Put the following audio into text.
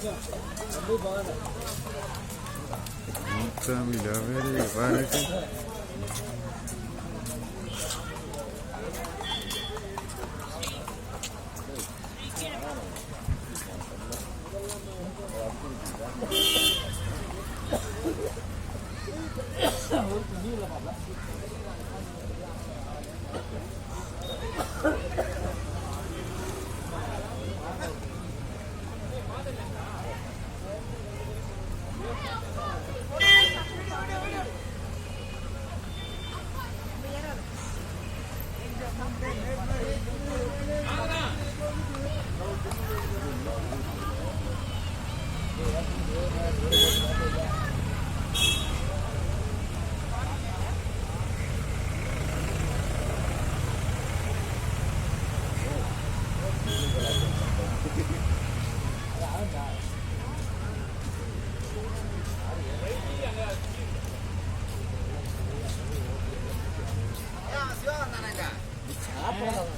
Puta melhor velho, vai. சாப்பிடலாம்